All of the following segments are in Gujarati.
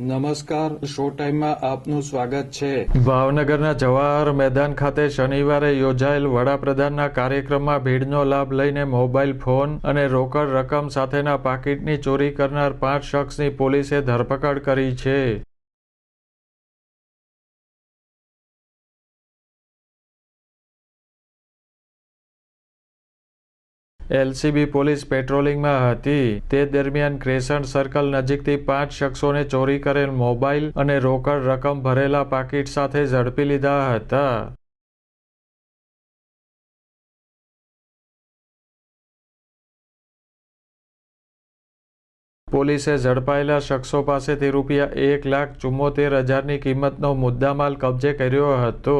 નમસ્કાર, શો ટાઈમમાં આપનું સ્વાગત છે. ભાવનગરના જવાહર મેદાન ખાતે શનિવારે યોજાયેલ વડાપ્રધાનના કાર્યક્રમમાં ભીડનો લાભ લઈને મોબાઈલ ફોન અને રોકડ રકમ સાથેના પાકીટની ચોરી કરનાર પાંચ શખ્સની પોલીસે ધરપકડ કરી છે. એલસીબી પોલીસ પેટ્રોલિંગમાં હતી. તે દરમિયાન ક્રેસન્ટ સર્કલ નજીકથી પાંચ શખ્સોને ચોરી કરેલ મોબાઈલ અને રોકડ રકમ ભરેલા પાકીટ સાથે ઝડપી લીધા હતા. પોલીસે ઝડપાયેલા શખ્સો પાસેથી રૂપિયા એક લાખ ચુમ્મોતેર હજારની કિંમતનો મુદ્દામાલ કબજે કર્યો હતો.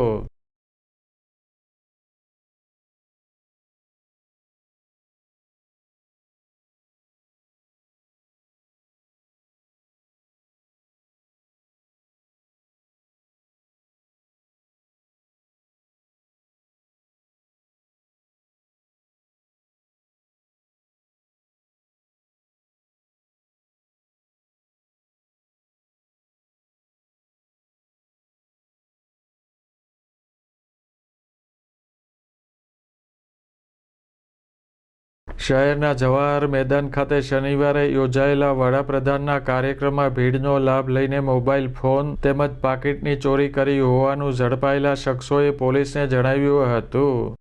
શહેરના જવાહર મેદાન ખાતે શનિવારે યોજાયેલા વડાપ્રધાનના કાર્યક્રમમાં ભીડનો લાભ લઈને મોબાઈલ ફોન તેમજ પાકીટની ચોરી કરી હોવાનું ઝડપાયેલા શખ્સોએ પોલીસને જણાવ્યું હતું.